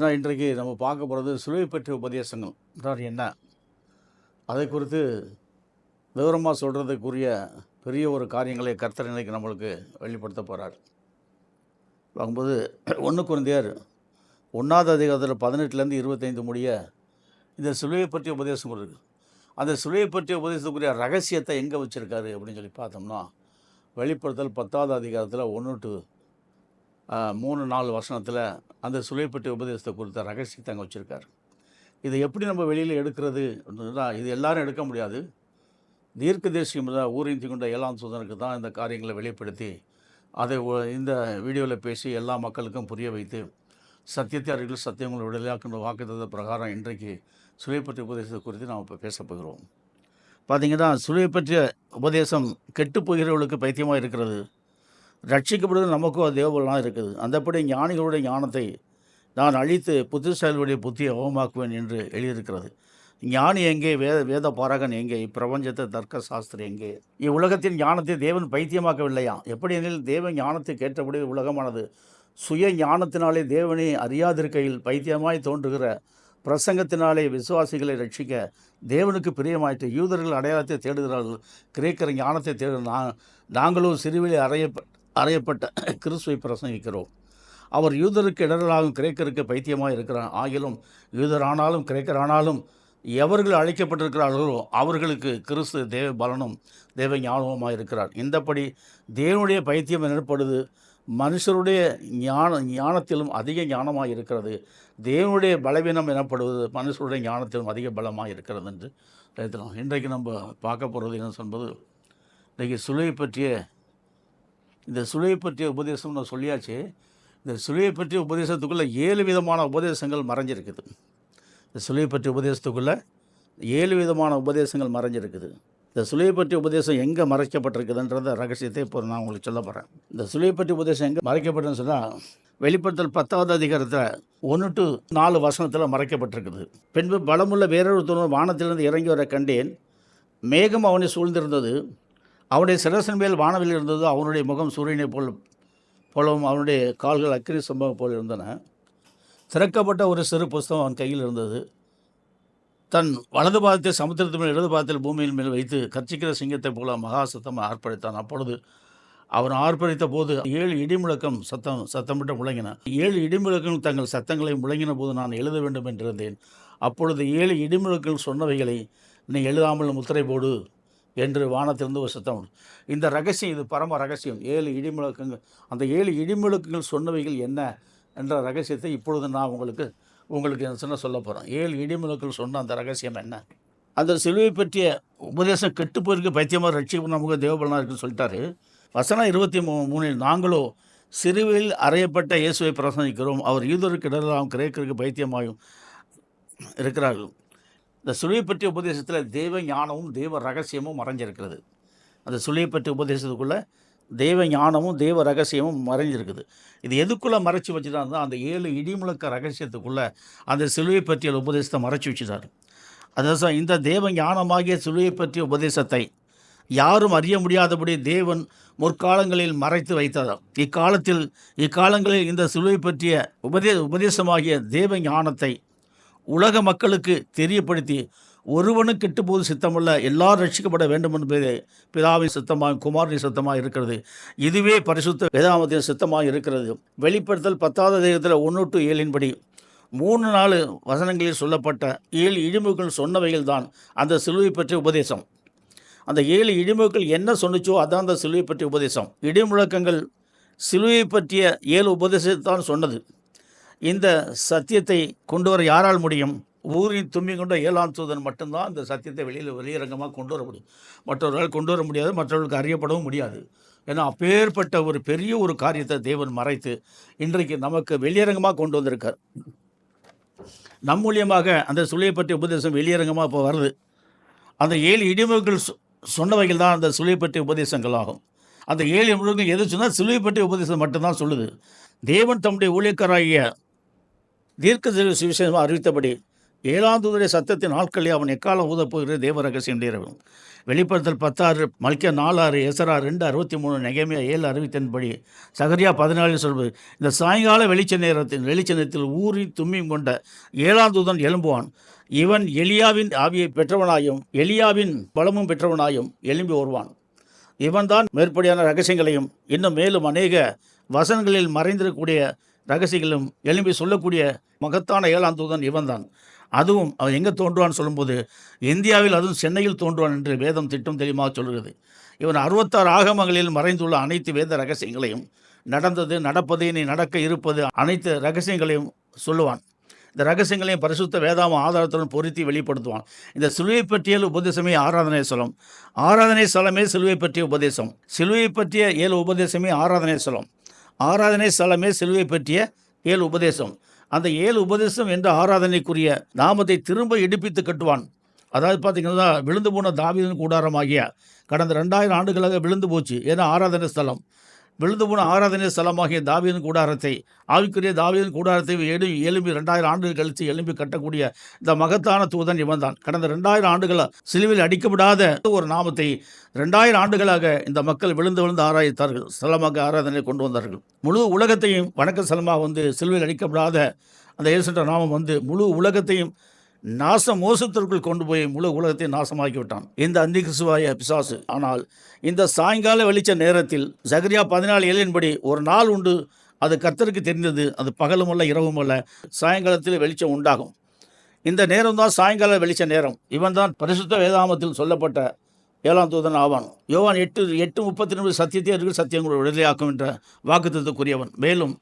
ஏன்னா இன்றைக்கு நம்ம பார்க்க போகிறது சிலுவை பற்றிய உபதேசங்கள். என்றால் என்ன? அதை குறித்து விவரமாக சொல்கிறதுக்குரிய பெரிய ஒரு காரியங்களை கர்த்தர் நிலைக்கு நம்மளுக்கு வெளிப்படுத்த போகிறார் பார்க்கும்போது ஒன்று குழந்தையார் ஒன்றாவது அதிகாரத்தில் பதினெட்டுலேருந்து இருபத்தைந்து முடிய இந்த சிலுவை பற்றிய உபதேசம் இருக்குது அந்த சிலுவை பற்றிய உபதேசத்துக்குரிய ரகசியத்தை எங்கே வச்சுருக்காரு அப்படின்னு சொல்லி பார்த்தோம்னா வெளிப்படுத்தல் பத்தாவது அதிகாரத்தில் ஒன்று டு மூணு நாலு வசனத்தில் அந்த சிலுவை உபதேசத்தை குறித்த ரகசியத்தை அங்கே வச்சுருக்கார். இதை எப்படி நம்ம வெளியில் எடுக்கிறது தான் இது எல்லாரும் எடுக்க முடியாது. தீர்க்க தேசியம் தான் ஊரின் கொண்ட ஏழாம் சுதனருக்கு தான் இந்த காரியங்களை வெளிப்படுத்தி அதை இந்த வீடியோவில் பேசி எல்லா மக்களுக்கும் புரிய வைத்து சத்தியத்தை அருகில் சத்தியங்களை விடுதலையாக்கின்ற வாக்குத்தத பிரகாரம் இன்றைக்கு சுழைப்பற்றி பற்றிய உபதேசத்தை குறித்து நாம் இப்போ பேச போகிறோம். பார்த்தீங்கன்னா சுவை பற்றிய உபதேசம் கெட்டு போகிறவர்களுக்கு பைத்தியமாக இருக்கிறது. ரட்சிக்கப்படுவது நமக்கும் தேவபலனாக இருக்குது. அந்தப்படி ஞானிகளுடைய ஞானத்தை நான் அழித்து புத்திசாலிகளுடைய புத்தியை அவமாக்குவேன் என்று எழுதியிருக்கிறது. ஞானி எங்கே? வேத வேத பாரகன் எங்கே? இப்பிரபஞ்சத்தை தர்க்க சாஸ்திரம் எங்கே? இவ்வுலகத்தின் ஞானத்தை தேவன் பைத்தியமாக்கவில்லையா? எப்படி எனில் தேவன் ஞானத்தை கேட்டபடி உலகமானது சுய ஞானத்தினாலே தேவனை அறியாதிருக்கையில் பைத்தியமாய் தோன்றுகிற பிரசங்கத்தினாலே விசுவாசிகளை ரட்சிக்க தேவனுக்கு பிரியமாயிட்டு யூதர்கள் அடையாளத்தை தேடுகிறார்கள். கிரேக்கர் ஞானத்தை தேடு நான் நாங்களும் சிறுவிலை அறைய அறையப்பட்ட கிறிஸ்துவை பிரசங்கிக்கிறோம். அவர் யூதருக்கு இடர்களாகும் கிரேக்கருக்கு பைத்தியமாக இருக்கிறார் ஆகிலும் யூதரானாலும் கிரேக்கரானாலும் எவர்கள் அழைக்கப்பட்டிருக்கிறார்களோ அவர்களுக்கு கிறிஸ்து தேவ பலனும் தேவ ஞானமுமாக இருக்கிறார். இந்தப்படி தேவனுடைய பைத்தியம் எனப்படுது. மனுஷருடைய ஞான ஞானத்திலும் அதிக ஞானமாக இருக்கிறது. தேவனுடைய பலவீனம் எனப்படுவது மனுஷருடைய ஞானத்திலும் அதிக பலமாக இருக்கிறது என்று இன்றைக்கு நம்ம பார்க்க போகிறது என்ன சொல்வது இன்றைக்கு சுலையை பற்றிய இந்த சுலையை பற்றிய உபதேசம் நான் சொல்லியாச்சு. இந்த சுலையை பற்றிய உபதேசத்துக்குள்ளே ஏழு விதமான உபதேசங்கள் மறைஞ்சிருக்குது. இந்த சுலையை பற்றிய உபதேசத்துக்குள்ளே ஏழு விதமான உபதேசங்கள் மறைஞ்சிருக்குது. இந்த சுலையை பற்றிய உபதேசம் எங்கே மறைக்கப்பட்டிருக்குதுன்றத ரகசியத்தை இப்போ நான் உங்களுக்கு சொல்ல போகிறேன் இந்த சுலையை பற்றிய உபதேசம் எங்கே மறைக்கப்பட்டதுன்னு சொன்னால் வெளிப்படுத்தல் பத்தாவது அதிகாரத்தில் ஒன்று டு நாலு வசனத்தில் மறைக்கப்பட்டிருக்குது. பின்பு பலமுள்ள வேறொரு தூண் வானத்திலிருந்து இறங்கி வர கண்டேன். மேகம் அவனை சூழ்ந்திருந்தது. அவனுடைய சிரசன் மேல் வானவில் இருந்தது அவனுடைய முகம் சூரியனைப் போல் போலவும் அவனுடைய கால்கள் அக்கிரி சம்பவம் போல் இருந்தன. திறக்கப்பட்ட ஒரு சிறு புஸ்தகம் அவன் கையில் இருந்தது. தன் வலது பாதத்தை சமுத்திரத்து மேல் இடது பாதத்தில் பூமியின் மேல் வைத்து கர்ச்சிக்கிற சிங்கத்தை போல மகா சத்தம் ஆர்ப்பரித்தான். அப்பொழுது அவன் ஆர்ப்பரித்த போது ஏழு இடிமுழக்கம் சத்தம் சத்தமிட்டு முழங்கின. ஏழு இடிமுழக்கம் தங்கள் சத்தங்களை முழங்கின போது நான் எழுத வேண்டும் என்றிருந்தேன். அப்பொழுது ஏழு இடிமுழக்கள் சொன்னவைகளை நீ எழுதாமல் முத்திரை போடு. என்று வானத்திலிருந்து ஒரு சத்தம் இந்த ரகசியம் இது பரம ரகசியம். ஏழு இடிமுழக்கங்கள் அந்த ஏழு இடிமுழக்கங்கள் சொன்னவைகள் என்ன என்ற ரகசியத்தை இப்பொழுது நான் உங்களுக்கு உங்களுக்கு என்ன சொன்ன சொல்ல போகிறேன் ஏழு இடிமுழக்கள் சொன்ன அந்த ரகசியம் என்ன? அந்த சிலுவை பற்றிய உபதேசம் கெட்டு போயிருக்கு. பைத்தியமாக ரட்சிப்பு நமக்கு தேவபலனாக இருக்குன்னு சொல்லிட்டாரு. வசனம் இருபத்தி மூ மூணில் நாங்களோ சிறுவையில் அறையப்பட்ட இயேசுவை பிரசங்கிக்கிறோம். அவர் யூதருக்கு இடலாம் கிரேக்கருக்கு பைத்தியமாயும் இருக்கிறார்கள். இந்த சுழியை பற்றிய உபதேசத்தில் தெய்வ ஞானமும் தெய்வ ரகசியமும் மறைஞ்சிருக்கிறது. அந்த சுழியை பற்றிய உபதேசத்துக்குள்ளே தெய்வ ஞானமும் தெய்வ ரகசியமும் மறைஞ்சிருக்குது. இது எதுக்குள்ளே மறைச்சி வச்சுட்டாருன்னா அந்த ஏழு இடிமுழக்க ரகசியத்துக்குள்ளே அந்த சிலுவை பற்றிய உபதேசத்தை மறைச்சி வச்சுட்டார். அதாவது இந்த தேவ ஞானமாகிய சிலுவை பற்றிய உபதேசத்தை யாரும் அறிய முடியாதபடி தேவன் முற்காலங்களில் மறைத்து வைத்ததாம் இக்காலத்தில் இக்காலங்களில் இந்த சிலுவை பற்றிய உபதே உபதேசமாகிய தேவ ஞானத்தை உலக மக்களுக்கு தெரியப்படுத்தி ஒருவனும் கெட்டுப்போது சித்தமல்ல. எல்லாரும் ரட்சிக்கப்பட வேண்டும் என்பதே பிதாவின் சித்தமாக குமாரின் சித்தமாக இருக்கிறது. இதுவே பரிசுத்த வேதாமத்தின் சித்தமாக இருக்கிறது. வெளிப்படுத்தல் பத்தாவது தேகத்தில் ஒன்று டு ஏழின்படி மூணு நாலு வசனங்களில் சொல்லப்பட்ட ஏழு இழிமுகள் சொன்னவைகள் தான் அந்த சிலுவை பற்றிய உபதேசம். அந்த ஏழு இழிமுகள் என்ன சொன்னுச்சோ அதான் அந்த சிலுவை பற்றிய உபதேசம். இடிமுழக்கங்கள் சிலுவை பற்றிய ஏழு உபதேசத்தான் சொன்னது. இந்த சத்தியத்தை கொண்டு வர யாரால் முடியும்? ஊரின் தும்மி கொண்ட ஏழாம் தூதன் மட்டும்தான் இந்த சத்தியத்தை வெளியில் வெளியரங்கமாக கொண்டு வர முடியும். மற்றவர்களால் கொண்டு வர முடியாது மற்றவர்களுக்கு அறியப்படவும் முடியாது. ஏன்னா அப்பேற்பட்ட ஒரு பெரிய ஒரு காரியத்தை தேவன் மறைத்து இன்றைக்கு நமக்கு வெளியரங்கமாக கொண்டு வந்திருக்கார். நம் மூலியமாக அந்த சுழியை பற்றிய உபதேசம் வெளியரங்கமாக இப்போ வருது. அந்த ஏழு இடிமுகங்கள் சொ- சொன்னவைகள் தான் அந்த சுழியை பற்றிய உபதேசங்கள் ஆகும். அந்த ஏழு இடிமுகங்கள் எது சொன்னால் சிலுவை பற்றிய உபதேசம் மட்டும்தான் சொல்லுது. தேவன் தம்முடைய ஊழியக்காராகிய தீர்க்க சுவிசேஷம் அறிவித்தபடி ஏழாம் தூதரை சத்தத்தின் நாட்களில் அவன் எக்காலம் ஊதப்போகிற தேவ ரகசியம் நேரவும் வெளிப்படுத்தல் பத்தாறு மல்கிய நாலாறு எசரா ரெண்டு அறுபத்தி மூணு நெகமியா ஏழு அறுபத்தன்படி சகரியா பதினாலில் சொல்வது இந்த சாயங்கால வெளிச்ச நேரத்தில் வெளிச்ச நேரத்தில் ஊறி தும்மியும் கொண்ட ஏழாம் தூதன் எழும்புவான். இவன் எலியாவின் ஆவியை பெற்றவனாயும் எலியாவின் பலமும் பெற்றவனாயும் எழும்பி வருவான் இவன்தான் மேற்படியான ரகசியங்களையும் இன்னும் மேலும் அநேக வசனங்களில் மறைந்திருக்கக்கூடிய ரகசியங்களும் எழும்பி சொல்லக்கூடிய மகத்தான ஏழாம் தூதன் இவன்தான். அதுவும் அவன் எங்கே தோன்றுவான்னு சொல்லும்போது இந்தியாவில் அதுவும் சென்னையில் தோன்றுவான் என்று வேதம் திட்டம் தெளிவாக சொல்கிறது. இவன் அறுபத்தாறு ஆகமங்களில் மறைந்துள்ள அனைத்து வேத ரகசியங்களையும் நடந்தது நடப்பது இனி நடக்க இருப்பது அனைத்து ரகசியங்களையும் சொல்லுவான். இந்த ரகசியங்களையும் பரிசுத்த வேதாம ஆதாரத்துடன் பொருத்தி வெளிப்படுத்துவான். இந்த சிலுவை பற்றிய உபதேசமே ஆராதனை ஸ்தலம் ஆராதனை ஸ்தலமே சிலுவை பற்றிய உபதேசம். சிலுவை பற்றிய ஏழு உபதேசமே ஆராதனை ஸ்தலம் ஆராதனை ஸ்தலமே சிலுவை பற்றிய ஏழு உபதேசம். அந்த ஏழு உபதேசம் என்ற ஆராதனைக்குரிய நாமத்தை திரும்ப எடுப்பித்து கட்டுவான்? அதாவது பார்த்தீங்கன்னா விழுந்து போன தாவிதன் கூடாரமாகிய கடந்த ரெண்டாயிரம் ஆண்டுகளாக விழுந்து போச்சு. ஏன்னா ஆராதனை ஸ்தலம். விழுந்து போன ஆராதனை ஸ்தலமாகிய தாவியன் கூடாரத்தை ஆவிக்குரிய தாவியன் கூடாரத்தை எழு எழும்பி ரெண்டாயிரம் ஆண்டுகள் கழித்து எழும்பி கட்டக்கூடிய இந்த மகத்தான தூதன் இவன் தான் கடந்த ரெண்டாயிரம் ஆண்டுகளாக சிலுவையில் அடிக்கப்படாத ஒரு நாமத்தை ரெண்டாயிரம் ஆண்டுகளாக இந்த மக்கள் விழுந்து விழுந்து ஆராய்த்தார்கள் ஸ்தலமாக ஆராதனை கொண்டு வந்தார்கள். முழு உலகத்தையும் வணக்க ஸ்தலமாக வந்து சிலுவையில் அடிக்கப்படாத அந்த ஏசுன்ற நாமம் வந்து முழு உலகத்தையும் நாச மோசத்திற்குள் கொண்டு போய் முழு உலகத்தை நாசமாக்கி விட்டான் இந்த அந்தி பிசாசு. ஆனால் இந்த சாயங்கால வெளிச்ச நேரத்தில் ஜகரியா பதினாலு ஏழின்படி ஒரு நாள் உண்டு. அது கர்த்தருக்கு தெரிந்தது. அது பகலும் அல்ல இரவும் அல்ல சாயங்காலத்தில் வெளிச்சம் உண்டாகும். இந்த நேரம் தான் சாயங்கால வெளிச்ச நேரம். இவன் தான் பரிசுத்த வேதாமத்தில் சொல்லப்பட்ட ஏழாம் தூதன் ஆவான். யோவான் எட்டு எட்டு முப்பத்தி ரெண்டு சத்தியத்தை அருகில் சத்தியங்களை விடுதலையாக்கும் என்ற வாக்குத்தத்துக்குரியவன் மேலும்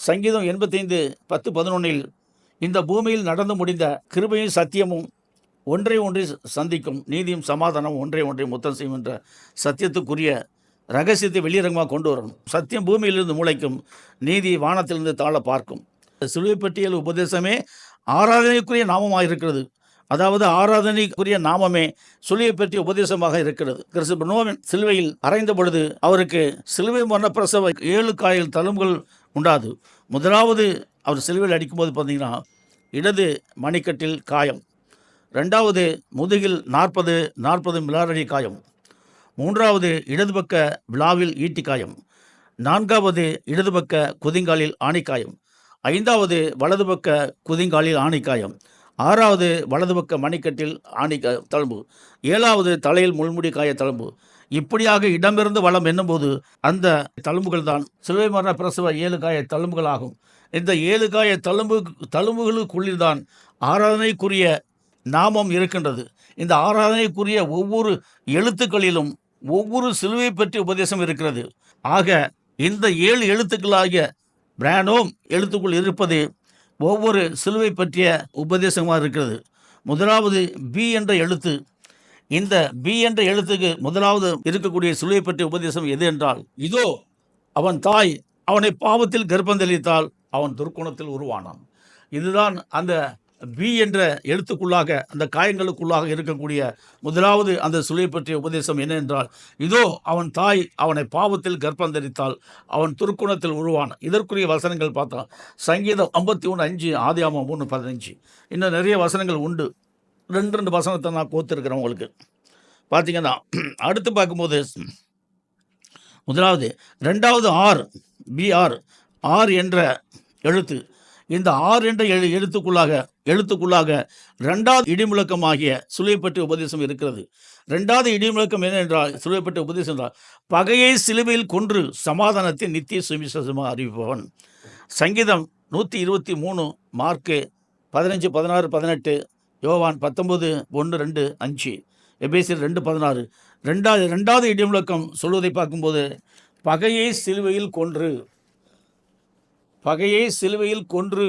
சங்கீதம் எண்பத்தைந்து பத்து பதினொன்றில் இந்த பூமியில் நடந்து முடிந்த கிருபையும் சத்தியமும் ஒன்றை ஒன்றை சந்திக்கும் நீதியும் சமாதானம் ஒன்றை ஒன்றை முத்தம் செய்யும் என்ற சத்தியத்துக்குரிய ரகசியத்தை வெளியரங்கமாக கொண்டு வரணும். சத்தியம் பூமியிலிருந்து முளைக்கும் நீதி வானத்திலிருந்து தாழ பார்க்கும். சிலுவை பட்டியல் உபதேசமே ஆராதனைக்குரிய நாமமாக இருக்கிறது. அதாவது ஆராதனைக்குரிய நாமமே சுழியை பற்றிய உபதேசமாக இருக்கிறது. கிறிஸ்து பிரணோவின் சிலுவையில் அறைந்த பொழுது அவருக்கு சிலுவை மரண பிரசவ ஏழு காயில் தழும்புகள் உண்டாது. முதலாவது அவர் சிலுவையில் அடிக்கும்போது பார்த்தீங்கன்னா இடது மணிக்கட்டில் காயம். ரெண்டாவது முதுகில் நாற்பது நாற்பது மிலாரடி காயம். மூன்றாவது இடது பக்க விழாவில் ஈட்டி காயம். நான்காவது இடது பக்க குதிங்காலில் ஆணிக்காயம் ஐந்தாவது வலது பக்க குதிங்காலில் ஆணிக்காயம் ஆறாவது வலது பக்க மணிக்கட்டில் ஆணி தழும்பு. ஏழாவது தலையில் முள்முடி காய தழும்பு. இப்படியாக இடமிருந்து வளம் என்னும்போது அந்த தழும்புகள் தான் சிலுவை மரண பிரசவ ஏழு காய தழும்புகள் ஆகும் இந்த ஏழு காய தழும்பு தழும்புகளுக்குள்ளில்தான் ஆராதனைக்குரிய நாமம் இருக்கின்றது. இந்த ஆராதனைக்குரிய ஒவ்வொரு எழுத்துக்களிலும் ஒவ்வொரு சிலுவை பற்றி உபதேசம் இருக்கிறது. ஆக இந்த ஏழு எழுத்துக்களாகிய பிரானோம் எழுத்துக்குள் இருப்பது ஒவ்வொரு சிலுவை பற்றிய உபதேசமாக இருக்கிறது. முதலாவது பி என்ற எழுத்து. இந்த பி என்ற எழுத்துக்கு முதலாவது இருக்கக்கூடிய சிலுவை பற்றிய உபதேசம் எது என்றால் இதோ அவன் தாய் அவனை பாவத்தில் கர்ப்பந்தளித்தால் அவன் துர்க்குணத்தில் உருவானான். இதுதான் அந்த பி என்ற எழுத்துக்குள்ளாக அந்த காயங்களுக்குள்ளாக இருக்கக்கூடிய முதலாவது அந்த சுழியை பற்றிய உபதேசம் என்ன என்றால் இதோ அவன் தாய் அவனை பாவத்தில் கர்ப்பந்தரித்தால் அவன் துர்க்குணத்தில் உருவான். இதற்குரிய வசனங்கள் பார்த்தா சங்கீதம் ஐம்பத்தி ஒன்று அஞ்சு ஆதியாமம் மூணு பதினஞ்சு. இன்னும் நிறைய வசனங்கள் உண்டு. ரெண்டு ரெண்டு வசனத்தை நான் கோத்திருக்கிறேன் உங்களுக்கு. பார்த்தீங்கன்னா அடுத்து பார்க்கும்போது முதலாவது ரெண்டாவது ஆர் பிஆர் ஆர் என்ற எழுத்து. இந்த ஆறு என்ற எழு எழுத்துக்குள்ளாக எழுத்துக்குள்ளாக ரெண்டாவது இடிமுழக்கமாகிய சுழியப்பட்ட உபதேசம் இருக்கிறது. ரெண்டாவது இடிமுழக்கம் என்ன என்றால் சுழியப்பட்ட உபதேசம் என்றால் பகையை சிலுவையில் கொன்று சமாதானத்தை நித்திய சுவிசேஷமாக அறிவிப்பவன். சங்கீதம் நூற்றி இருபத்தி மூணு மார்க்கு பதினஞ்சு பதினாறு பதினெட்டு யோவான் பத்தொம்பது ஒன்று ரெண்டு அஞ்சு எபேசியர் ரெண்டு பதினாறு. ரெண்டாவது ரெண்டாவது இடிமுழக்கம் சொல்வதை பார்க்கும்போது பகையை சிலுவையில் கொன்று பகையை சிலுவையில் கொன்று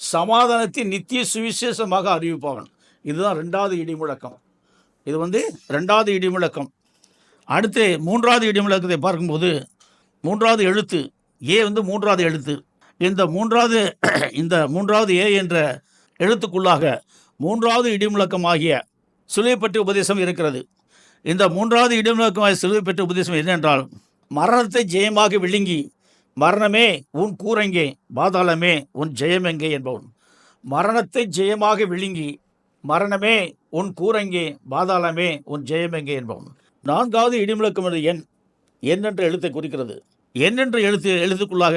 சமாதானத்தை நித்திய சுவிசேஷமாக அறிவிப்பவன். இதுதான் ரெண்டாவது இடிமுழக்கம். இது வந்து ரெண்டாவது இடிமுழக்கம். அடுத்து மூன்றாவது இடிமுழக்கத்தை பார்க்கும்போது மூன்றாவது எழுத்து ஏ வந்து மூன்றாவது எழுத்து. இந்த மூன்றாவது இந்த மூன்றாவது ஏ என்ற எழுத்துக்குள்ளாக மூன்றாவது இடிமுழக்கமாகிய சிலுவை பற்றிய உபதேசம் இருக்கிறது. இந்த மூன்றாவது இடிமுழக்கமாகிய சிலுவை உபதேசம் என்னென்றால் மரணத்தை ஜெயமாக விழுங்கி மரணமே உன் கூரங்கே பாதாளமே உன் ஜெயமெங்கே என்பவன். மரணத்தை ஜெயமாக விழுங்கி மரணமே உன் கூரங்கே பாதாளமே உன் ஜெயமெங்கே என்பவன். நான்காவது இடிமுழக்கம் என்ற எண் என்னென்ற எழுத்தை குறிக்கிறது. என்னென்ற எழுத்து எழுத்துக்குள்ளாக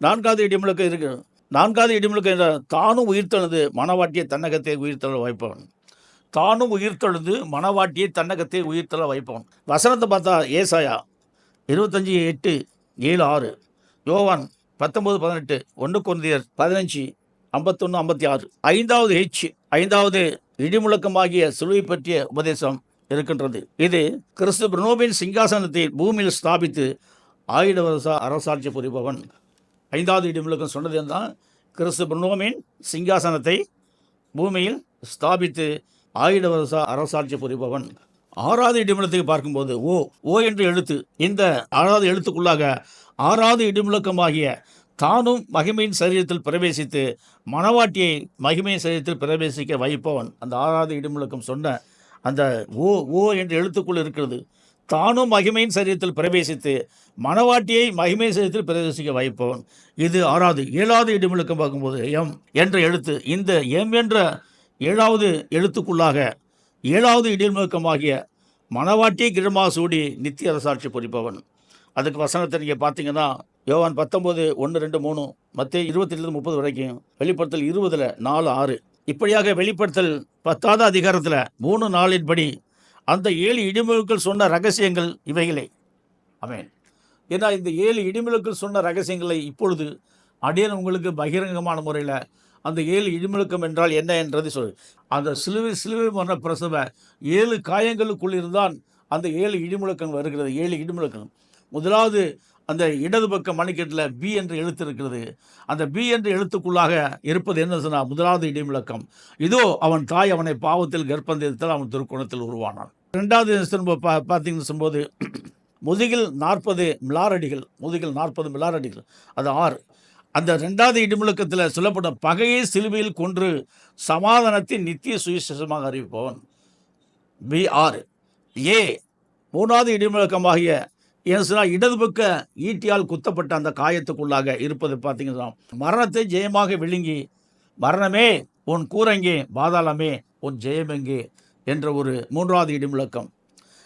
நான்காவது இடிமுழக்கம் இருக்கு. நான்காவது இடிமுழக்கம் என்ற தானும் உயிர்த்தெழுது மனவாட்டிய தன்னகத்தை உயிர்த்தள வைப்பவன். தானும் உயிர்த்தெழுந்து மனவாட்டியை தன்னகத்தை உயிர்த்தள வைப்பவன். வசனத்தை பார்த்தா ஏசாயா இருபத்தஞ்சி எட்டு ஏழு ஆறு. யோவான் பத்தொன்பது பதினெட்டு ஒன்று குருந்தியர் பதினஞ்சு ஐம்பத்தொன்று ஐம்பத்தி ஆறு ஐந்தாவது ஹெச் ஐந்தாவது இடிமுழக்கமாகிய சிலுவை பற்றிய உபதேசம் இருக்கின்றது. இது கிறிஸ்து பிரணோபின் சிங்காசனத்தை பூமியில் ஸ்தாபித்து ஆயுத வருஷ அரசாட்சி புரிபவன். ஐந்தாவது இடிமுழக்கம் சொன்னது தான் கிறிஸ்து பிரணோமின் சிங்காசனத்தை பூமியில் ஸ்தாபித்து ஆயுத வருஷ அரசாட்சி புரிபவன். ஆறாவது இடிமுழத்தை பார்க்கும்போது ஓ ஓ என்ற எழுத்து இந்த ஆறாவது எழுத்துக்குள்ளாக ஆறாவது இடிமுழக்கமாகிய தானும் மகிமையின் சரீரத்தில் பிரவேசித்து மணவாட்டியை மகிமையின் சரீரத்தில் பிரவேசிக்க வைப்பவன். அந்த ஆறாவது இடிமுழக்கம் சொன்ன அந்த ஓ ஓ என்ற எழுத்துக்குள் இருக்கிறது. தானும் மகிமையின் சரீரத்தில் பிரவேசித்து மணவாட்டியை மகிமை சரீரத்தில் பிரவேசிக்க வைப்பவன். இது ஆறாவது ஏழாவது இடிமுழக்கம் பார்க்கும்போது எம் என்ற எழுத்து இந்த எம் என்ற ஏழாவது எழுத்துக்குள்ளாக ஏழாவது இடிமுழக்கமாகிய மணவாட்டி கிரமாக சூடி நித்திய அரசாட்சி பொறிப்பவன். அதுக்கு வசனத்தை நீங்கள் பார்த்தீங்கன்னா யோவான் பத்தொம்போது ஒன்று ரெண்டு மூணு மற்ற இருபத்திலிருந்து முப்பது வரைக்கும் வெளிப்படுத்தல் இருபதில் நாலு ஆறு. இப்படியாக வெளிப்படுத்தல் பத்தாவது அதிகாரத்தில் மூணு நாளின்படி அந்த ஏழு இடிமுழுக்கள் சொன்ன ரகசியங்கள் இவைகளே. அமேன் ஏன்னா இந்த ஏழு இடிமுழுக்கள் சொன்ன ரகசியங்களை இப்பொழுது அடியன் உங்களுக்கு பகிரங்கமான முறையில் அந்த ஏழு இடிமுழுக்கம் என்றால் என்ன என்றதை சொல். அந்த சிலுவை சிலுவை மரண பிரசவ ஏழு காயங்களுக்குள் இருந்தான் அந்த ஏழு இடிமுழக்கம் வருகிறது. ஏழு இடிமுழக்கம் முதலாவது அந்த இடது பக்க மணிக்கட்டில் பி என்ற எழுத்து இருக்கிறது அந்த பி என்ற எழுத்துக்குள்ளாக இருப்பது என்ன சொன்னால் முதலாவது இடிமுழக்கம் இதோ அவன் தாய் அவனை பாவத்தில் கர்ப்பந்தத்தில் அவன் திருக்கோணத்தில் உருவானான். ரெண்டாவது பார்த்தீங்கன்னு சொல்லும்போது முதுகில் நாற்பது மிலாரடிகள் முதுகில் நாற்பது மிலாரடிகள். அது ஆறு. அந்த ரெண்டாவது இடிமுழக்கத்தில் சொல்லப்பட்ட பகையை சிலுவையில் கொன்று சமாதானத்தின் நித்திய சுவிசேஷமாக அறிவிப்பவன் பி ஆறு ஏ. மூணாவது இடிமுழக்கமாகிய ஏன் இடது பக்க ஈட்டியால் குத்தப்பட்ட அந்த காயத்துக்குள்ளாக இருப்பது பார்த்தீங்கன்னா மரணத்தை ஜெயமாக விழுங்கி மரணமே உன் கூரங்கே பாதாளமே உன் ஜெயமெங்கே என்ற ஒரு மூன்றாவது இடிமுழக்கம்.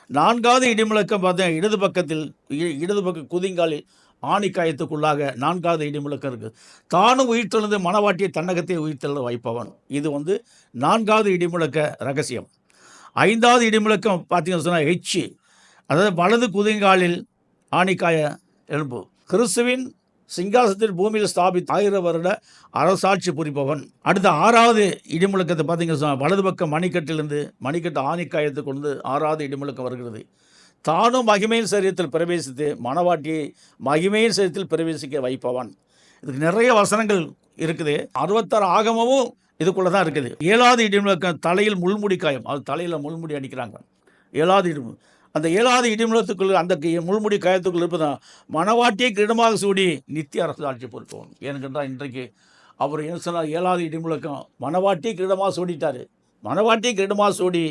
நான்காவது இடிமுழக்கம் பார்த்தீங்கன்னா இடது பக்கத்தில் இ- இடது பக்க குதிங்காலில் ஆணிக்காயத்துக்குள்ளாக நான்காவது இடிமுழக்கம் இருக்குது தானும் உயிர்த்தெழுந்து மனவாட்டிய தன்னகத்தை உயிர்த்தெழ வைப்பவன். இது வந்து நான்காவது இடிமுழக்க ரகசியம். ஐந்தாவது இடிமுழக்கம் பார்த்தீங்கன்னு சொன்னால் ஹெச் அதாவது வலது குதிங்காலில் ஆணிக்காய எலும்பு கிறிஸ்துவின் சிங்காசத்தில் பூமியில் ஸ்தாபி ஆயிரம் வருட அரசாட்சி புரிப்பவன் அடுத்த ஆறாவது இடிமுழக்கத்தை பார்த்தீங்கன்னு சொன்னால் வலது பக்கம் மணிக்கட்டிலிருந்து மணிக்கட்டு ஆணிக்காயத்துக்கு கொண்டு ஆறாவது இடிமுழக்கம் வருகிறது. தானும் மகிமையின் சரீரத்தில் பிரவேசித்து மணவாட்டியை மகிமையின் சரீரத்தில் பிரவேசிக்க வைப்பவன். இதுக்கு நிறைய வசனங்கள் இருக்குது. அறுபத்தாறு ஆகமமும் இதுக்குள்ளே தான் இருக்குது. ஏழாவது இடிமுழக்கம் தலையில் முள்முடி காயம். அது தலையில் முள்முடி அடிக்கிறாங்க. ஏழாவது இடிமு அந்த ஏழாவது இடிமுழத்துக்குள் அந்த முள்முடி காயத்துக்குள் இருப்பதான் மணவாட்டியை கிரீடமாக சூடி நித்திய அரசு ஆட்சி பொறுப்பவன் ஏன்னு இன்றைக்கு அவர் என்ன சொன்னார்? ஏழாவது இடிமுழக்கம் மணவாட்டி கிரீடமாக சூடிட்டார். மணவாட்டி கிரீடமாக சூடி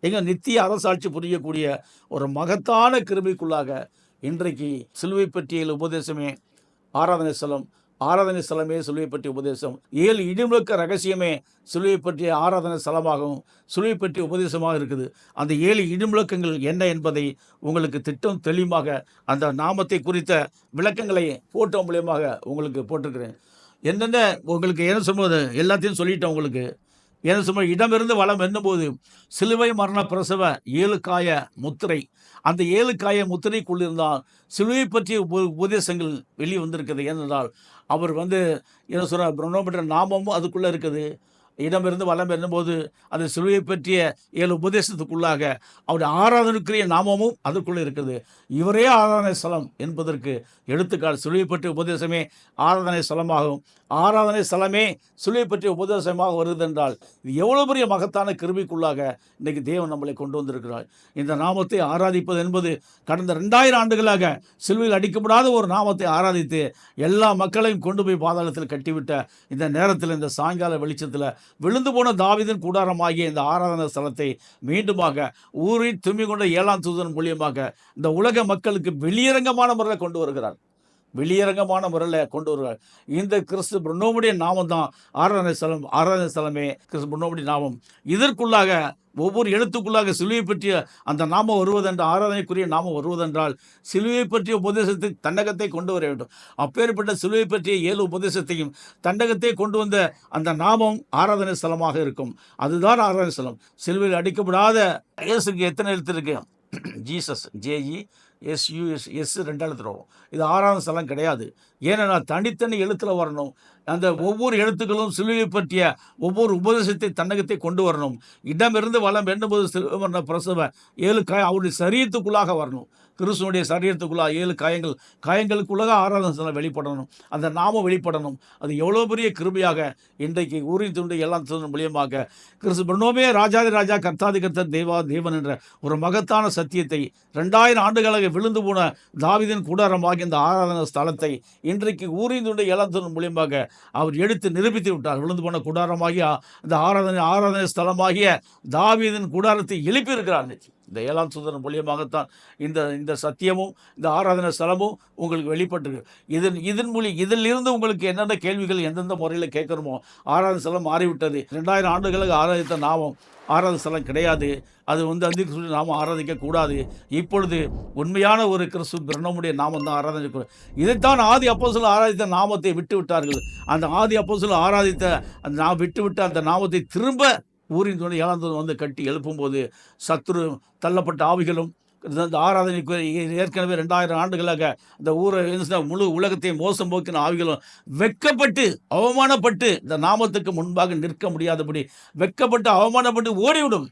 எங்க நித்திய அரசாட்சி புரியக்கூடிய ஒரு மகத்தான கிருமிக்குள்ளாக இன்றைக்கு சிலுவை பற்றிய உபதேசமே ஆராதனை ஸ்தலம் ஆராதனை ஸ்தலமே சிலுவை பற்றிய உபதேசம். ஏழு இடிமுழக்க ரகசியமே சிலுவை பற்றிய ஆராதனை ஸ்தலமாகவும் சிலுவை பற்றிய உபதேசமாக இருக்குது. அந்த ஏழு இடிமுழக்கங்கள் என்ன என்பதை உங்களுக்கு திட்டம் தெளிவாக அந்த நாமத்தை குறித்த விளக்கங்களை போட்டோ மூலியமாக உங்களுக்கு போட்டிருக்கிறேன். என்னென்ன உங்களுக்கு என்ன சொல்வது? எல்லாத்தையும் சொல்லிட்டேன் உங்களுக்கு. என்ன சும்மா இடமிருந்து வளம் என்னும்போது சிலுவை மரண பிரசவ ஏழுக்காய முத்திரை. அந்த ஏழுக்காய முத்திரைக்குள்ளிருந்தால் சிலுவை பற்றிய உப- உபதேசங்கள் வெளியே வந்திருக்குது ஏனென்றால் அவர் வந்து என்ன சொல்கிறார் பிரம்மபுத்திர நாமமும் அதுக்குள்ளே இருக்குது. இடமிருந்து வளம் என்னும்போது அந்த சிலுவை பற்றிய ஏழு உபதேசத்துக்குள்ளாக அவருடைய ஆராதனைக்குரிய நாமமும் அதுக்குள்ளே இருக்குது. இவரே ஆராதனை ஸ்தலம் என்பதற்கு எடுத்துக்காள் சிலுவை பற்றிய உபதேசமே ஆராதனை ஸ்தலமாகும். ஆராதனை ஸ்தலமே சிலுவை பற்றிய உபதேசமாக வருது என்றால் இது எவ்வளோ பெரிய மகத்தான கிருமிக்குள்ளாக இன்றைக்கு தேவன் நம்மளை கொண்டு வந்திருக்கிறார். இந்த நாமத்தை ஆராதிப்பது என்பது கடந்த ரெண்டாயிரம் ஆண்டுகளாக சிலுவையில் அடிக்கப்படாத ஒரு நாமத்தை ஆராதித்து எல்லா மக்களையும் கொண்டு போய் பாதாளத்தில் கட்டிவிட்ட இந்த நேரத்தில் இந்த சாயங்கால வெளிச்சத்தில் விழுந்து போன தாவிதன் கூடாரமாகிய இந்த ஆராதனை ஸ்தலத்தை மீண்டுமாக ஊரில் தும்மி கொண்ட ஏழாம் தூதன் மூலியமாக இந்த உலக மக்களுக்கு வெளியரங்கமான முறையில் கொண்டு வருகிறார். வெளியரங்கமான முறையில் கொண்டு வருவார். இந்த கிறிஸ்து பிரண்ணோமுடைய நாமம் தான். ஆராதனை ஸ்தலம் ஆராதனை ஸ்தலமே கிறிஸ்து பிரண்ணோமுடைய நாமம். இதற்குள்ளாக ஒவ்வொரு எழுத்துக்குள்ளாக சிலுவை பற்றிய அந்த நாமம் வருவதென்றால் ஆராதனைக்குரிய நாமம் வருவதென்றால் சிலுவை பற்றிய உபதேசத்துக்கு தண்டகத்தை கொண்டு வர வேண்டும். அப்பேற்பட்ட சிலுவை பற்றிய ஏழு உபதேசத்தையும் தண்டகத்தை கொண்டு வந்த அந்த நாமம் ஆராதனை ஸ்தலமாக இருக்கும். அதுதான் ஆராதனை ஸ்தலம். சிலுவையில் அடிக்கப்படாத இயேசுக்கு எத்தனை எழுத்து இருக்கு? ஜீசஸ் ஜேஇ எஸ்யூஎஸ் எஸ் ரெண்டாவது வரும் இது ஆறாவது ஸ்தலம் கிடையாது. ஏன்னா தனித்தனி எழுத்தில் வரணும். அந்த ஒவ்வொரு எழுத்துக்களும் சிலுவை பற்றிய ஒவ்வொரு உபதேசத்தை தன்னகத்தை கொண்டு வரணும். இடமிருந்து வளம் எண்ணும்போது சிலுவை பிரசவ ஏழு காய அவருடைய சரீரத்துக்குள்ளாக வரணும். கிருஷ்ணனுடைய சரீரத்துக்குள்ளாக ஏழு காயங்கள் காயங்களுக்குள்ளாக ஆராதனை வெளிப்படணும். அந்த நாமம் வெளிப்படணும். அது எவ்வளோ பெரிய கிருமையாக இன்றைக்கு ஊரின் துண்டு எல்லாம் சொல்லும் மூலியமாக கிறிஸ்து ராஜாதி ராஜா கர்த்தாதி கர்த்தன் தேவா தேவன் என்ற ஒரு மகத்தான சத்தியத்தை ரெண்டாயிரம் ஆண்டுகளாக விழுந்து போன தாவிதின் கூடாரமாக இந்த ஆராதன ஸ்தலத்தை இன்றைக்கு ஊரின் துண்டு மூலியமாக அவர் எடுத்து நிரூபித்து விட்டார். விழுந்து போன குடாரமாகிய இந்த ஆராதனை ஆராதனை ஸ்தலமாகிய தாவீதின் கூடாரத்தை எழுப்பியிருக்கிறார் நிச்சயம் இந்த ஏழாம் சுதனம் மூலியமாகத்தான் இந்த இந்த சத்தியமும் இந்த ஆராதனை ஸ்தலமும் உங்களுக்கு வெளிப்பட்டிருக்கு. இதன் இதன் மொழி இதிலிருந்து உங்களுக்கு என்னென்ன கேள்விகள் எந்தெந்த முறையில் கேட்கணுமோ ஆராதனை ஸ்தலம் மாறிவிட்டது. ரெண்டாயிரம் ஆண்டுகளுக்கு ஆராதித்த நாமம் ஆராதனை ஸ்தலம் கிடையாது. அது வந்து அந்த சொல்லி நாமம் ஆராதிக்க கூடாது. இப்பொழுது உண்மையான ஒரு கிறிஸ்து பிரணமுடைய நாமம் தான் ஆராதனை இதைத்தான் ஆதி அப்போஸ்தலர் ஆராதித்த நாமத்தை விட்டு விட்டார்கள் அந்த ஆதி அப்போஸ்தலர் ஆராதித்த அந்த நான் விட்டுவிட்ட அந்த நாமத்தை திரும்ப ஊரின் துணை ஏழாம் தூதன் வந்து கட்டி எழுப்பும்போது சத்ரு தள்ளப்பட்ட ஆவிகளும் இந்த ஆராதனைக்கு ஏற்கனவே ரெண்டாயிரம் ஆண்டுகளாக இந்த ஊரை முழு உலகத்தை மோசம் போக்கின ஆவிகளும் வெக்கப்பட்டு அவமானப்பட்டு இந்த நாமத்துக்கு முன்பாக நிற்க முடியாதபடி வெட்கப்பட்டு அவமானப்பட்டு ஓடிவிடும்.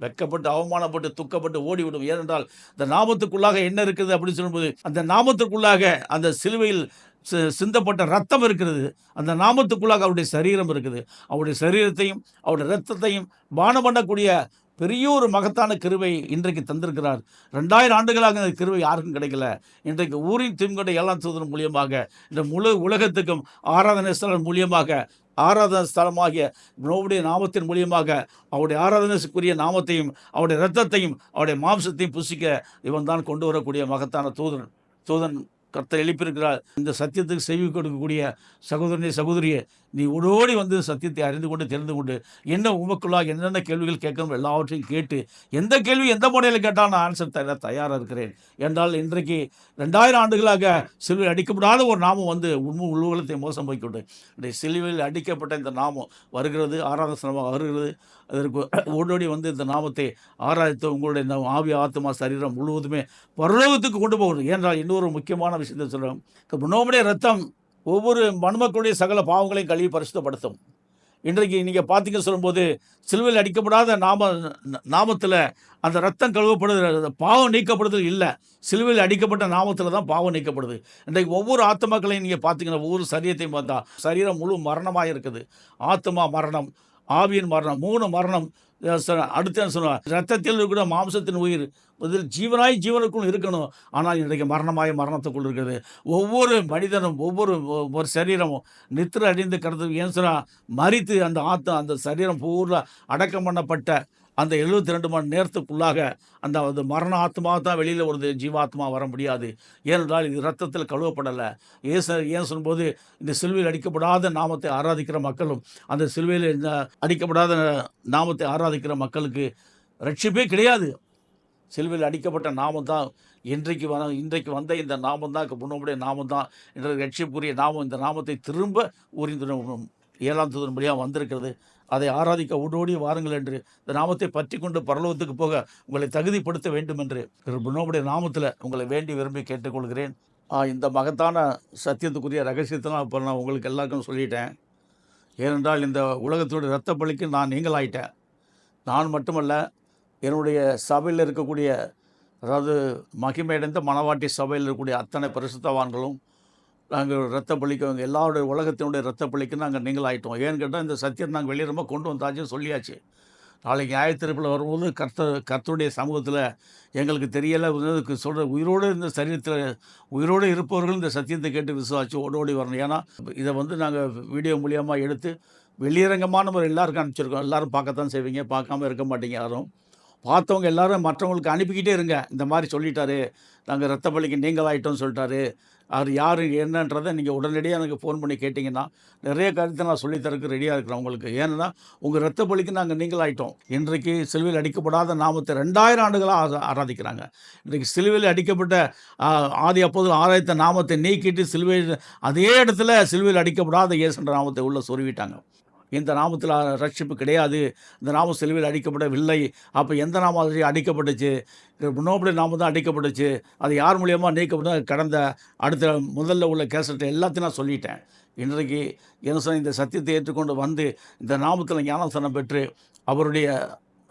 வெக்கப்பட்டு அவமானப்பட்டு துக்கப்பட்டு ஓடிவிடும். ஏனென்றால் இந்த நாமத்துக்குள்ளாக என்ன இருக்குது அப்படின்னு சொல்லும்போது அந்த நாமத்துக்குள்ளாக அந்த சிலுவையில் சிந்தப்பட்ட ரத்தம் இருக்கிறது. அந்த நாமத்துக்குள்ளாக அவருடைய சரீரம் இருக்குது. அவருடைய சரீரத்தையும் அவருடைய ரத்தத்தையும் பானம் பண்ணக்கூடிய பெரிய ஒரு மகத்தான கிருவை இன்றைக்கு தந்திருக்கிறார். ரெண்டாயிரம் ஆண்டுகளாக அந்த கிருவை யாருக்கும் கிடைக்கல. இன்றைக்கு ஊரின் திம்கொண்ட ஏழாம் சோதனம் மூலியமாக இந்த முழு உலகத்துக்கும் ஆராதனை ஸ்தலம் மூலியமாக ஆராதனை ஸ்தலமாகிய நோவுடைய நாமத்தின் மூலியமாக அவருடைய ஆராதனைக்குரிய நாமத்தையும் அவருடைய ரத்தத்தையும் அவருடைய மாம்சத்தையும் புசிக்க இவன் தான் கொண்டு வரக்கூடிய மகத்தான தூதன் தூதன் கர்த்தர் எழுப்பியிருக்கிறார். இந்த சத்தியத்துக்கு செவி கொடுக்கக்கூடிய சகோதரனே சகோதரியே நீ ஓடோடி வந்து சத்தியத்தை அறிந்து கொண்டு தெரிந்து கொண்டு என்ன உமக்குள்ளாக என்னென்ன கேள்விகள் கேட்கணும் எல்லாவற்றையும் கேட்டு எந்த கேள்வி எந்த முறையில் கேட்டால் நான் ஆன்சர் தர தயாராக இருக்கிறேன். என்றால் இன்றைக்கு ரெண்டாயிரம் ஆண்டுகளாக சிலுவையில் அடிக்கப்படாத ஒரு நாமம் வந்து உண்மை உலகத்தை மோசம் போய்க்கொண்டு இந்த சிலுவையில் அடிக்கப்பட்ட இந்த நாமம் வருகிறது ஆராதனமாக வருகிறது. அதற்கு உடனடி வந்து இந்த நாமத்தை ஆராய்த்து உங்களுடைய இந்த ஆவி ஆத்மா சரீரம் முழுவதுமே பரலோகத்துக்கு கொண்டு போகணும். ஏன்றால் இன்னொரு முக்கியமான விஷயத்தை சொல்கிறோம் நோமுடைய ரத்தம் ஒவ்வொரு மண்மக்களுடைய சகல பாவங்களையும் கழுவி பரிசுத்தப்படுத்தும். இன்றைக்கு நீங்கள் பார்த்தீங்க சொல்லும்போது சிலுவையில் அடிக்கப்படாத நாம நாமத்தில் அந்த ரத்தம் கழுவப்படுது பாவம் நீக்கப்படுது இல்லை. சிலுவையில் அடிக்கப்பட்ட நாமத்தில் தான் பாவம் நீக்கப்படுது. இன்றைக்கு ஒவ்வொரு ஆத்மாக்களையும் நீங்கள் பார்த்தீங்கன்னா ஒவ்வொரு சரீரத்தையும் பார்த்தா சரீரம் முழு மரணமாக இருக்குது ஆத்மா மரணம். ஆவியின் மரணம் மூணு மரணம் சொ- அடுத்து என்ன ரத்தத்தில் இருக்கிற மாம்சத்தின் உயிர் இதில் ஜீவனாய் ஜீவனுக்குள் இருக்கணும். ஆனால் இன்றைக்கு மரணமாய் மரணத்துக்குள் இருக்கிறது. ஒவ்வொரு மனிதனும் ஒவ்வொரு ஒரு சரீரமும் நித்திர அடிந்து கிடந்து ஏன் சொன்னால் மறித்து அந்த ஆத்தம் அந்த சரீரம் பூரா அடக்கம் பண்ணப்பட்ட அந்த எழுபத்தி ரெண்டு மணி நேரத்துக்குள்ளாக அந்த அது மரண ஆத்மா தான் வெளியில் ஒரு ஜீவாத்மா வர முடியாது. ஏனென்றால் இது ரத்தத்தில் கழுவப்படலை. ஏச ஏன் சொல்லும்போது இந்த சிலுவையில் அடிக்கப்படாத நாமத்தை ஆராதிக்கிற மக்களும் அந்த சிலுவையில் இந்த அடிக்கப்படாத நாமத்தை ஆராதிக்கிற மக்களுக்கு ரட்சிப்பே கிடையாது. சிலுவையில் அடிக்கப்பட்ட நாமம் தான் இன்றைக்கு வர இன்றைக்கு வந்த இந்த நாமம் தான் முன்னோடைய நாமம் தான் இன்றைக்கு ரட்சிப்புரிய நாமம் இந்த நாமத்தை திரும்ப ஊரிந்து ஏழாம் தூதன்படியாக வந்திருக்கிறது. அதை ஆராதிக்க ஓடோடி வாருங்கள் என்று இந்த நாமத்தை பற்றி கொண்டு பரலோகத்துக்கு போக உங்களை தகுதிப்படுத்த வேண்டும் என்று முன்னோடைய நாமத்தில் உங்களை வேண்டி விரும்பி கேட்டுக்கொள்கிறேன். இந்த மகத்தான சத்தியத்துக்குரிய ரகசியத்தெல்லாம் இப்போ நான் உங்களுக்கு எல்லாருக்கும் சொல்லிட்டேன். ஏனென்றால் இந்த உலகத்தோட இரத்த பலிக்கு நான் நீங்களாயிட்டேன் நான் மட்டுமல்ல என்னுடைய சபையில் இருக்கக்கூடிய அதாவது மகிமையடைந்த மணவாட்டி சபையில் இருக்கக்கூடிய அத்தனை பரிசுத்தவான்களும் நாங்கள் ரத்த பழிக்கவங்க எல்லாருடைய உலகத்தினுடைய ரத்த பழிக்கு நாங்கள் நீங்களாயிட்டோம் ஏன்னு கேட்டால் இந்த சத்தியம் நாங்கள் வெளியிடமாக கொண்டு வந்தாச்சும் சொல்லியாச்சு. நாளைக்கு நியாயத்திருப்பில் வரும்போது கர்த்த கர்த்தருடைய சமூகத்தில் எங்களுக்கு தெரியலை. சொல்கிற உயிரோடு இந்த சரீரத்தில் உயிரோடு இருப்பவர்கள் இந்த சத்தியத்தை கேட்டு விசுவாச்சு ஓடோடி வரணும். ஏன்னா இதை வந்து நாங்கள் வீடியோ மூலியமாக எடுத்து வெளியரங்கமான முறை எல்லாருக்கும் அனுப்பிச்சிருக்கோம். எல்லோரும் பார்க்கத்தான் செய்வீங்க. பார்க்காம இருக்க மாட்டீங்க யாரும். பார்த்தவங்க எல்லாரும் மற்றவங்களுக்கு அனுப்பிக்கிட்டே இருங்க. இந்த மாதிரி சொல்லிட்டாரு. நாங்கள் ரத்த பள்ளிக்கு நீங்களாகிட்டோம்னு சொல்லிட்டாரு. அவர் யார் என்னன்றதை நீங்கள் உடனடியாக எனக்கு ஃபோன் பண்ணி கேட்டிங்கன்னா நிறைய கருத்தை நான் சொல்லித்தரக்கு ரெடியாக இருக்கிறேன் உங்களுக்கு. ஏன்னா உங்கள் ரத்த பலிக்கு நாங்கள் நீங்களாயிட்டோம். இன்றைக்கு சிலுவையில் அடிக்கப்படாத நாமத்தை ரெண்டாயிரம் ஆண்டுகளாக ஆராதிக்கிறாங்க. இன்றைக்கு சிலுவையில் அடிக்கப்பட்ட ஆதி அப்போது ஆராய்த்த நாமத்தை நீக்கிட்டு சிலுவை அதே இடத்துல சிலுவையில் அடிக்கப்படாத இயேசுன்ற நாமத்தை உள்ளே சொருவிட்டாங்க இந்த நாமத்தில் ரட்சிப்பு கிடையாது. இந்த நாமம் செலுவில் அடிக்கப்படவில்லை. அப்போ எந்த நாமம் அடிக்கப்பட்டுச்சு? நோபடி நாமம் தான் அடிக்கப்பட்டுச்சு. அது யார் மூலியமாக நீக்கப்பட்டு கடந்த அடுத்த முதல்ல உள்ள கேசட்டை எல்லாத்தையும் நான் சொல்லிட்டேன். இன்றைக்கு என்ன சொன்ன இந்த சத்தியத்தை ஏற்றுக்கொண்டு வந்து இந்த நாமத்தில் ஞானசனம் பெற்று அவருடைய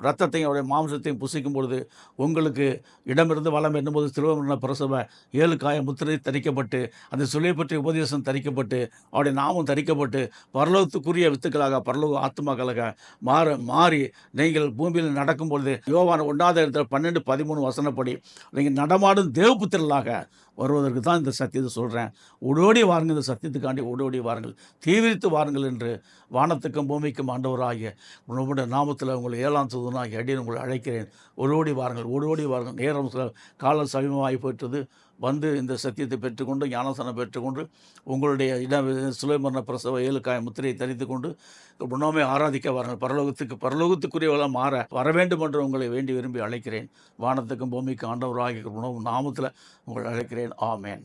ரத்தத்தையும் அவருடைய மாம்சத்தையும் புசிக்கும் பொழுது உங்களுக்கு இடமிருந்து வளம் என்னும்போது திருவமண பிரசவ ஏழு காய முத்திரை தரிக்கப்பட்டு அந்த சொல்லை பற்றிய உபதேசம் தரிக்கப்பட்டு அவருடைய நாமம் தரிக்கப்பட்டு பரலோகத்துக்குரிய வித்துக்களாக பரலோக ஆத்மாக்களாக மாற மாறி நீங்கள் பூமியில் நடக்கும் பொழுது யோவான ஒன்றாவது இடத்துல பன்னெண்டு பதிமூணு வசனப்படி நீங்கள் நடமாடும் தேவபுத்திரலாக வருவதற்கு தான் இந்த சத்தியத்தை சொல்கிறேன் ஓடோடி வாருங்கள் இந்த சத்தியத்துக்காண்டி ஓடோடி வாருங்கள். தீவிரித்து வாருங்கள் என்று வானத்துக்கும் பூமிக்கும் ஆண்டவராகிய நம்முடைய நாமத்தில் உங்களை ஏழாம் சுதனாகி அடியன் உங்களை அழைக்கிறேன். ஓடோடி வாருங்கள் ஓடோடி வாருங்கள். நேரம் காலம் சமீபமாகி போயிட்டது. வந்து இந்த சத்தியத்தை பெற்றுக்கொண்டு ஞானசனம் பெற்றுக்கொண்டு உங்களுடைய இட சுலைமரண பிரசவ ஏழுக்காய முத்திரையை தரித்து கொண்டு முன்னோமே ஆராதிக்க வாருங்கள். பரலோகத்துக்கு பரலோகத்துக்குரியவெல்லாம் மாற வர வேண்டும் என்று உங்களை வேண்டி விரும்பி அழைக்கிறேன். வானத்துக்கும் பூமிக்கும் ஆண்டவராகிய உணவு நாமத்தில் உங்களை அழைக்கிறேன். ஆமேன்.